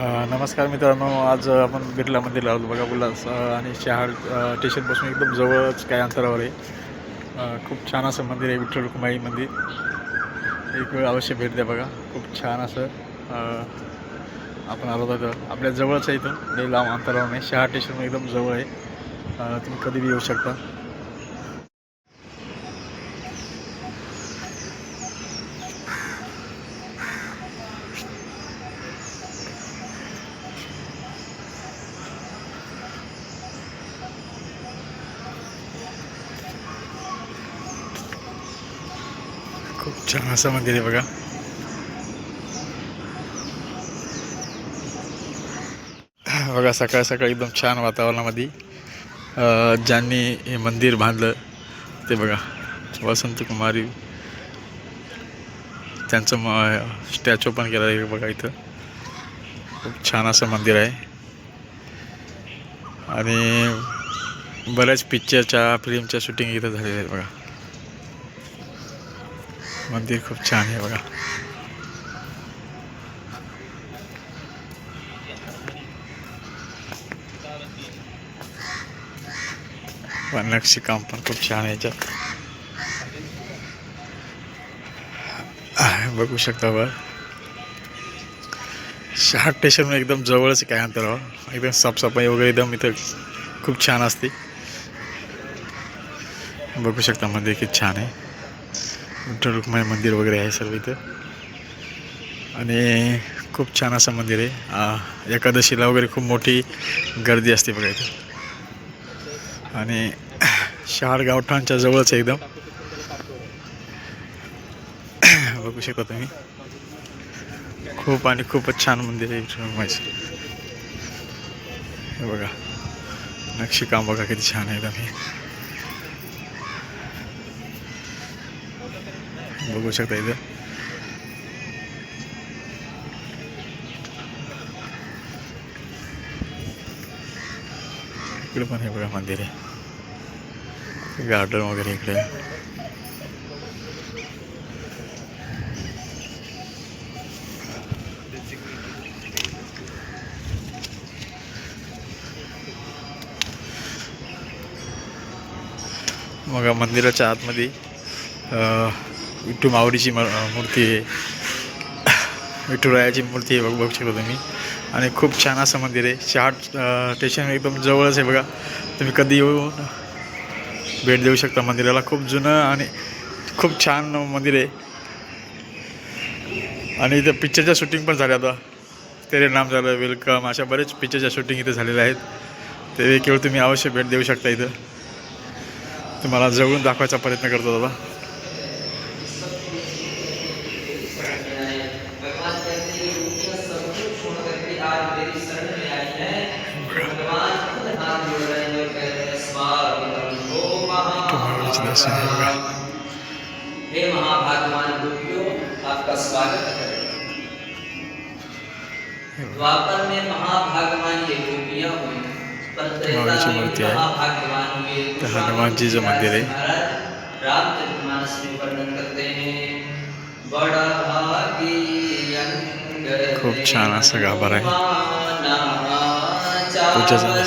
नमस्कार मित्रांनो आज आपण बिर्लामध्ये लावलो आलो बघा उल्हास आणि शहाड स्टेशनपासून एकदम जवळच काय अंतरावर आहे. खूप छान असं मंदिर आहे विठ्ठल रुक्माई मंदिर. एक वेळ अवश्य भेट द्या बघा. खूप छान असं आपण आलो होतो आपल्या जवळच आहे इथून. लई लांब अंतरावर नाही. शहाड स्टेशन एकदम जवळ आहे. तुम्ही कधी बी येऊ शकता. खूप छान असं मंदिर आहे बघा. बघा सकाळ सकाळी एकदम छान वातावरणामध्ये ज्यांनी हे मंदिर बांधलं ते बघा वसंत कुमारी त्यांचं म स्टॅच्यू पण केलं आहे बघा इथं. खूप छान असं मंदिर आहे. आणि बऱ्याच पिक्चरच्या फिल्मच्या शूटिंग इथं झालेल्या आहेत बघा. मंदिर खूप छान आहे बघा. वनलक्षी काम पण खूप छान आहे याच्यात. बघू शकता बघ. शहा स्टेशन एकदम जवळच काय अंतरावर हो. एकदम साफसफाई वगैरे एकदम इथं खूप छान असते. बघू शकता मंदिर किती छान आहे. विठ्ठल रुक्माई मंदिर वगैरे आहे सर्व इथं. आणि खूप छान असं मंदिर आहे. एकादशीला वगैरे खूप मोठी गर्दी असते बघा इथं. आणि शहाड गावठाणच्या जवळच एकदम. बघू शकता तुम्ही. खूप आणि खूपच छान मंदिर आहे विठ्ठल रुक्माईचं हे बघा. नक्षीकाम बघा किती छान आहे एकदम हे बघू शकता इथं. इकडे पण हे बघा मंदिर आहे. गार्डन वगैरे इकडे. मग मंदिराच्या आतमध्ये विठ्ठू माऊलीची म मूर्ती आहे. विठ्ठुरायाची मूर्ती आहे बघ बघू शकतो तुम्ही. आणि खूप छान असं मंदिर आहे. शहाट स्टेशन एकदम जवळच आहे बघा. तुम्ही कधी येऊन भेट देऊ शकता मंदिराला. खूप जुनं आणि खूप छान मंदिर आहे. आणि इथं पिक्चरच्या शूटिंग पण झाल्या आता तेरे नाम झालं वेलकम अशा बरेच पिक्चरच्या शूटिंग इथं झालेल्या आहेत. ते केवळ तुम्ही अवश्य भेट देऊ शकता इथं. तुम्हाला जवळून दाखवायचा प्रयत्न करतो दादा. हे महाभागवान गोपियों आपका स्वागत है द्वापर में महाभागवान ये गोपियाँ हुई पर त्रेता में मूर्ती भी आहे. महाभाग्यवान हुए ते मंदिर. महाराज रामचरितमानस में वर्णन करते हैं बड़ा भागी अंगद खूप छान असं गाभार आहे. पूजा पूजा झाली.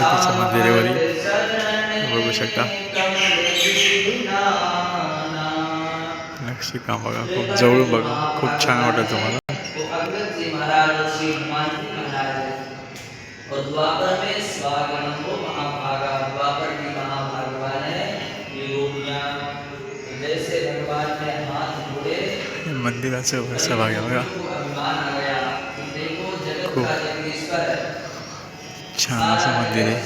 सरस्वतीच्या मंदिरावरील बघू शकता. नक्षीकाम बघा खूप जवळ बघा. खूप छान वाटत तुम्हाला. मंदिराचं वरचा भाग आहे बघा. खूप छान असं मंदिर आहे.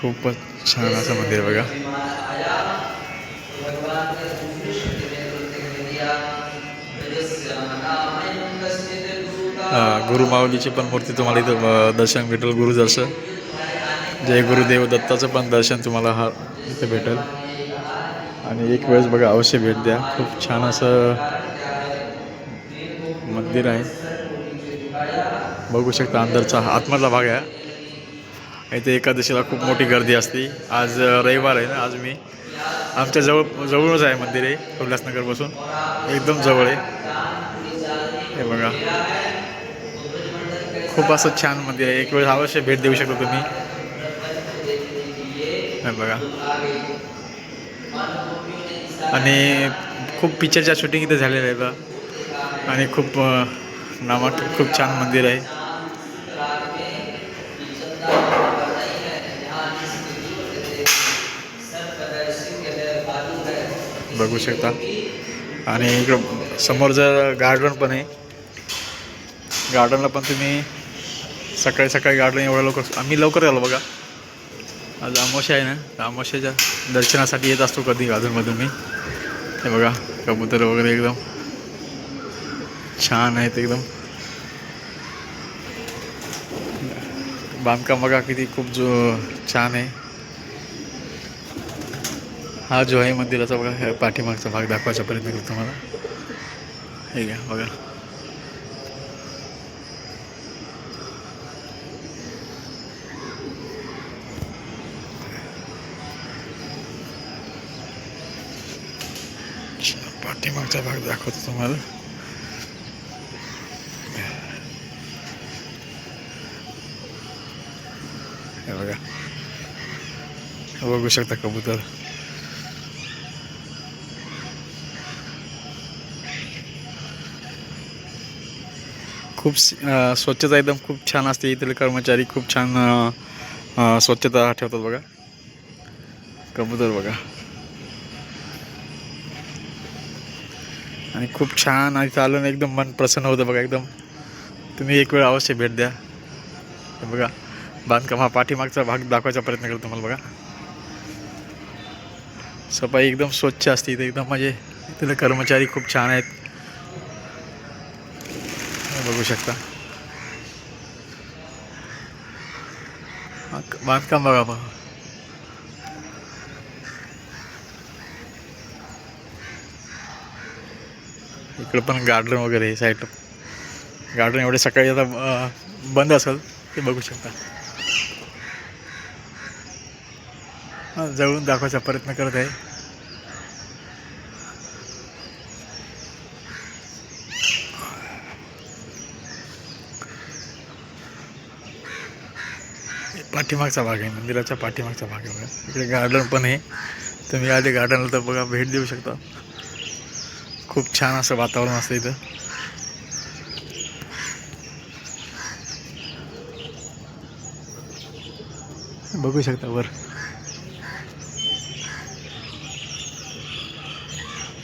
खूपच छान असं मंदिर आहे बघा. गुरु माऊलीची पण मूर्ती तुम्हाला इथं दर्शन भेटेल गुरुजाचं जय गुरुदेव दत्ताचं पण दर्शन तुम्हाला हा इथं भेटेल. आणि एक वेळेस बघा अवश्य भेट द्या. खूप छान असं मंदिर आहे. बघू शकता अंदरचा आतमधला भाग आहे. इथे एकादशीला खूप मोठी गर्दी असते. आज रविवार आहे ना आज मी आमच्या जवळ जवळच आहे मंदिर आहे उल्हासनगरपासून एकदम जवळ आहे. हे बघा. खूप असं छान मंदिर आहे. एक वेळ अवश्य भेट देऊ शकता तुम्ही. हे बघा. आणि खूप पिक्चरच्या शूटिंग इथे झालेलं आहे बघा आणि खूप अ, खूप छान मंदिर आहे. बघू शकता. आणि इकडं समोरचं गार्डन पण आहे. गार्डनला पण तुम्ही सकाळी सकाळी गार्डन एवढ्या लवकर आम्ही लवकर आलो बघा. आज अमावस्या आहे ना तर दर्शनासाठी येत असतो कधी अधूनमधून मी. हे बघा कबूतर वगैरे एकदम. छान आहेत एकदम. बांधकाम बघा किती खूप जो छान आहे. हा जो आहे मंदिराचा बघा पाठीमागचा भाग दाखवायचा प्रयत्न करतो तुम्हाला. हे घ्या बघा. पाठीमागचा भाग दाखवतो तुम्हाला. हे बघा. बघू शकता कबूतर. खूप स्वच्छता एकदम खूप छान असते. इथले कर्मचारी खूप छान स्वच्छता ठेवतात बघा. कबूतर बघा. आणि खूप छान आणि चालून एकदम मन प्रसन्न होतं बघा एकदम. तुम्ही एक वेळ अवश्य भेट द्या. बघा. बांधकाम हा पाठीमागचा भाग दाखवायचा प्रयत्न करतो तुम्हाला बघा. सफाई एकदम स्वच्छ असते इथे एकदम म्हणजे इथले कर्मचारी खूप छान आहेत. बघू शकता. बांधकाम बघा बघा इकडं पण गार्डन वगैरे साईड गार्डन एवढे सकाळी आता बंद असेल ते बघू शकता हा जवळून दाखवायचा प्रयत्न करत आहे. पाठीमागचा भाग आहे मंदिराच्या पाठीमागचा भाग आहे इकडे गार्डन पण आहे. तुम्ही आधी गार्डनला तर बघा भेट देऊ शकता. खूप छान असं वातावरण असतं इथं. बघू शकता वर.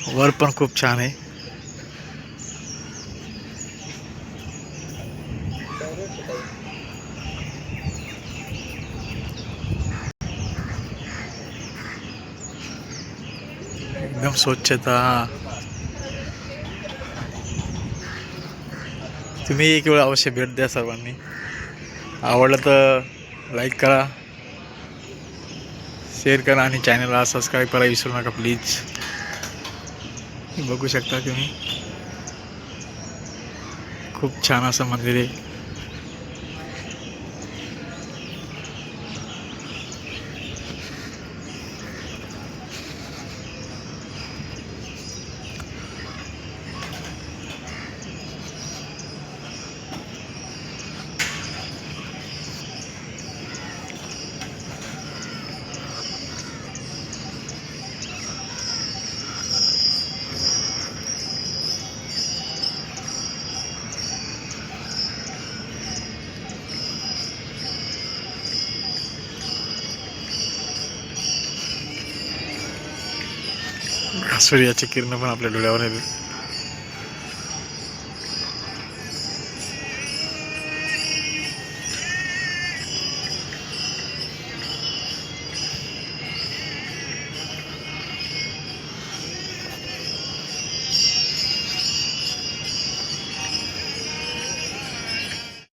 वर पण खूप छान आहे. एकदम स्वच्छता. तुम्ही एक वेळ अवश्य भेट द्या सर्वांनी. आवडलं तर लाईक करा. शेअर करा आणि चॅनलला सबस्क्राईब करा विसरू नका प्लीज बघू शकता तुम्ही. खूप छान असं मंदिर आहे. सूर्याची किरण पण आपल्या डोळ्यावर येते